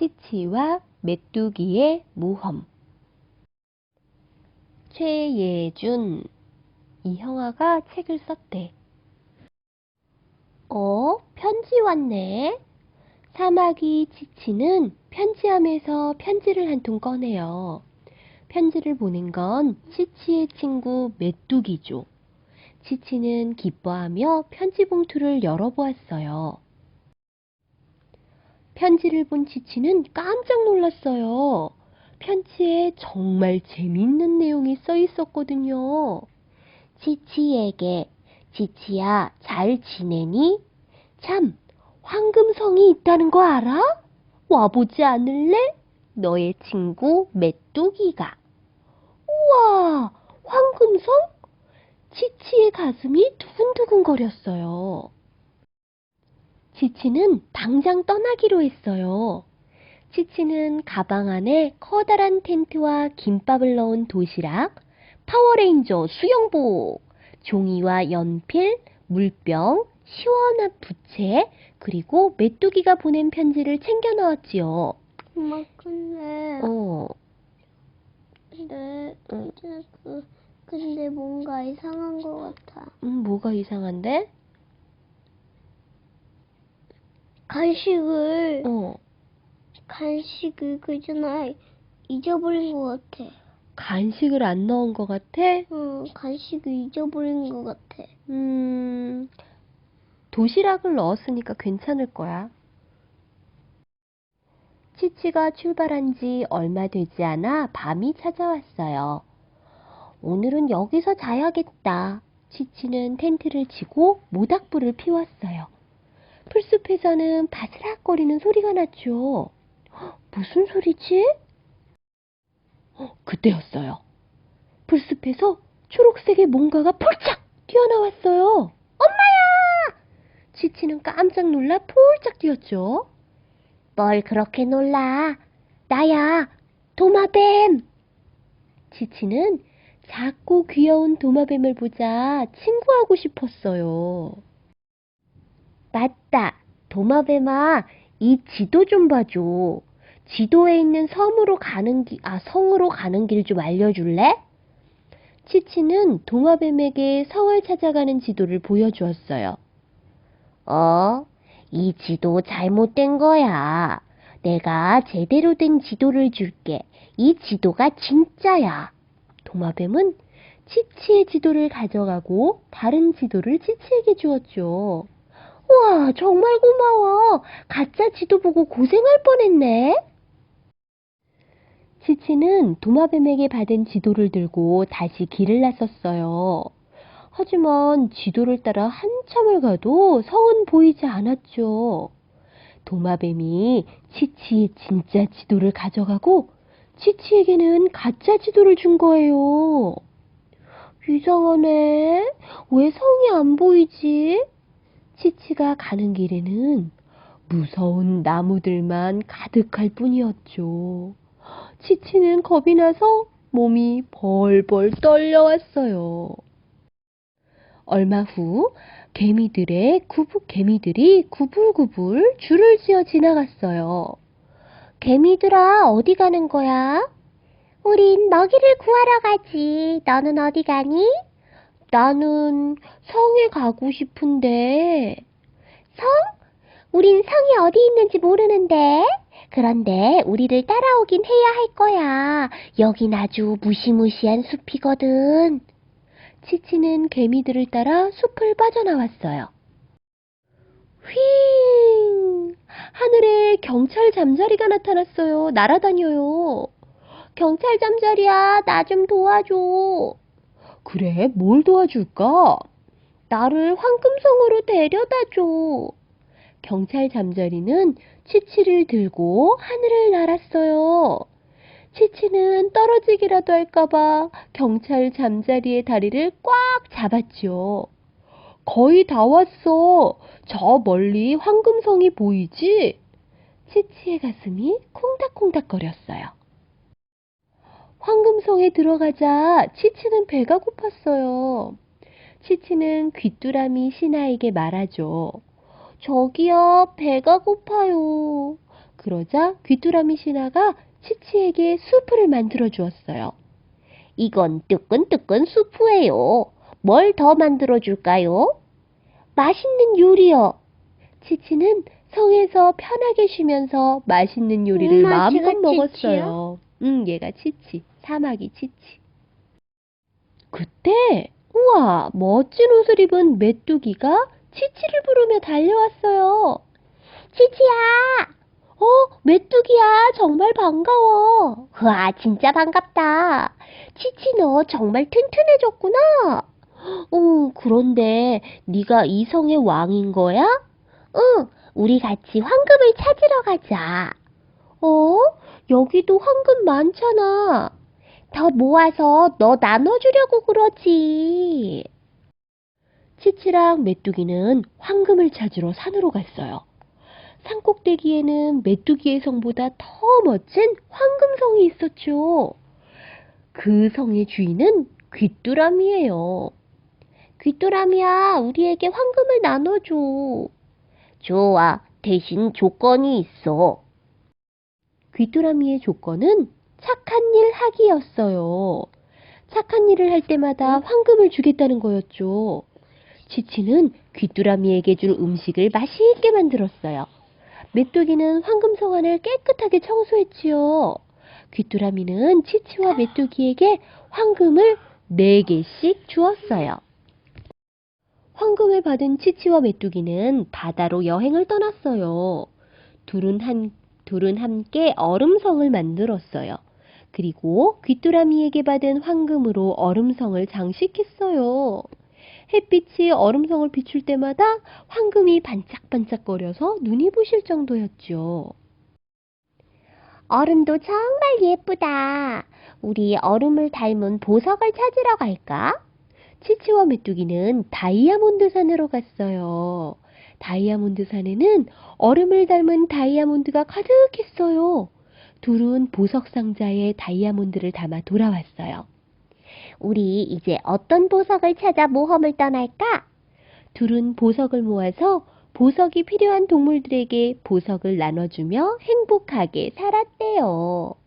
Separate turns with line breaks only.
치치와 메뚜기의 모험 최예준 이 형아가 책을 썼대. 어? 편지 왔네. 사마귀 치치는 편지함에서 편지를 한 통 꺼내요. 편지를 보낸 건 치치의 친구 메뚜기죠. 치치는 기뻐하며 편지 봉투를 열어보았어요. 편지를 본 치치는 깜짝 놀랐어요. 편지에 정말 재밌는 내용이 써 있었거든요. 치치에게, 치치야, 잘 지내니? 참, 황금성이 있다는 거 알아? 와보지 않을래? 너의 친구 메뚜기가. 우와, 황금성? 치치의 가슴이 두근두근거렸어요. 치치는 당장 떠나기로 했어요. 치치는 가방 안에 커다란 텐트와 김밥을 넣은 도시락, 파워레인저 수영복, 종이와 연필, 물병, 시원한 부채, 그리고 메뚜기가 보낸 편지를 챙겨 넣었지요.
엄마 근데
어,
근데 그 근데 뭔가 이상한 것 같아.
음, 뭐가 이상한데?
간식을
어,
간식을 그전에 잊어버린 것 같아.
간식을 안 넣은 것 같아?
응, 간식을 잊어버린 것 같아.
음, 도시락을 넣었으니까 괜찮을 거야. 치치가 출발한 지 얼마 되지 않아 밤이 찾아왔어요. 오늘은 여기서 자야겠다. 치치는 텐트를 치고 모닥불을 피웠어요. 풀숲에서는 바스락거리는 소리가 났죠. 헉, 무슨 소리지? 어, 그때였어요. 풀숲에서 초록색의 뭔가가 폴짝 뛰어나왔어요. 엄마야! 치치는 깜짝 놀라 폴짝 뛰었죠. 뭘 그렇게 놀라? 나야, 도마뱀! 치치는 작고 귀여운 도마뱀을 보자 친구하고 싶었어요. 맞다, 도마뱀아, 이 지도 좀 봐줘. 지도에 있는 섬으로 가는 길, 아, 성으로 가는 길 좀 알려줄래? 치치는 도마뱀에게 성을 찾아가는 지도를 보여주었어요. 어? 이 지도 잘못된 거야. 내가 제대로 된 지도를 줄게. 이 지도가 진짜야. 도마뱀은 치치의 지도를 가져가고 다른 지도를 치치에게 주었죠. 우와, 정말 고마워. 가짜 지도 보고 고생할 뻔했네. 치치는 도마뱀에게 받은 지도를 들고 다시 길을 나섰어요. 하지만 지도를 따라 한참을 가도 성은 보이지 않았죠. 도마뱀이 치치의 진짜 지도를 가져가고 치치에게는 가짜 지도를 준 거예요. 이상하네. 왜 성이 안 보이지? 치치가 가는 길에는 무서운 나무들만 가득할 뿐이었죠. 치치는 겁이 나서 몸이 벌벌 떨려왔어요. 얼마 후 개미들의 구부 개미들이 구불구불 줄을 지어 지나갔어요. 개미들아 어디 가는 거야? 우린 먹이를 구하러 가지. 너는 어디 가니? 나는 성에 가고 싶은데. 성? 우린 성이 어디 있는지 모르는데. 그런데 우리를 따라오긴 해야 할 거야. 여긴 아주 무시무시한 숲이거든. 치치는 개미들을 따라 숲을 빠져나왔어요. 휘! 하늘에 경찰 잠자리가 나타났어요. 날아다녀요. 경찰 잠자리야, 나 좀 도와줘. 그래, 뭘 도와줄까? 나를 황금성으로 데려다줘. 경찰 잠자리는 치치를 들고 하늘을 날았어요. 치치는 떨어지기라도 할까봐 경찰 잠자리의 다리를 꽉 잡았죠. 거의 다 왔어. 저 멀리 황금성이 보이지? 치치의 가슴이 콩닥콩닥거렸어요. 황금성에 들어가자 치치는 배가 고팠어요. 치치는 귀뚜라미 신하에게 말하죠. 저기요, 배가 고파요. 그러자 귀뚜라미 신하가 치치에게 수프를 만들어 주었어요. 이건 뜨끈뜨끈 수프예요. 뭘 더 만들어 줄까요? 맛있는 요리요. 치치는 성에서 편하게 쉬면서 맛있는 요리를 마음껏
제가
먹었어요. 응, 얘가 치치. 사마귀 치치. 그때 우와 멋진 옷을 입은 메뚜기가 치치를 부르며 달려왔어요. 치치야! 어, 메뚜기야, 정말 반가워. 와, 진짜 반갑다. 치치 너 정말 튼튼해졌구나. 응, 그런데 네가 이 성의 왕인 거야? 응, 우리 같이 황금을 찾으러 가자. 어? 여기도 황금 많잖아. 더 모아서 너 나눠주려고 그러지. 치치랑 메뚜기는 황금을 찾으러 산으로 갔어요. 산 꼭대기에는 메뚜기의 성보다 더 멋진 황금성이 있었죠. 그 성의 주인은 귀뚜라미예요. 귀뚜라미야, 우리에게 황금을 나눠줘. 좋아, 대신 조건이 있어. 귀뚜라미의 조건은 착한 일 하기였어요. 착한 일을 할 때마다 황금을 주겠다는 거였죠. 치치는 귀뚜라미에게 줄 음식을 맛있게 만들었어요. 메뚜기는 황금성 안을 깨끗하게 청소했지요. 귀뚜라미는 치치와 메뚜기에게 황금을 네개씩 주었어요. 황금을 받은 치치와 메뚜기는 바다로 여행을 떠났어요. 둘은 한, 둘은 함께 얼음성을 만들었어요. 그리고 귀뚜라미에게 받은 황금으로 얼음성을 장식했어요. 햇빛이 얼음성을 비출 때마다 황금이 반짝반짝거려서 눈이 부실 정도였죠. 얼음도 정말 예쁘다. 우리 얼음을 닮은 보석을 찾으러 갈까? 치치와 메뚜기는 다이아몬드 산으로 갔어요. 다이아몬드 산에는 얼음을 닮은 다이아몬드가 가득했어요. 둘은 보석 상자에 다이아몬드를 담아 돌아왔어요. 우리 이제 어떤 보석을 찾아 모험을 떠날까? 둘은 보석을 모아서 보석이 필요한 동물들에게 보석을 나눠주며 행복하게 살았대요. 끝!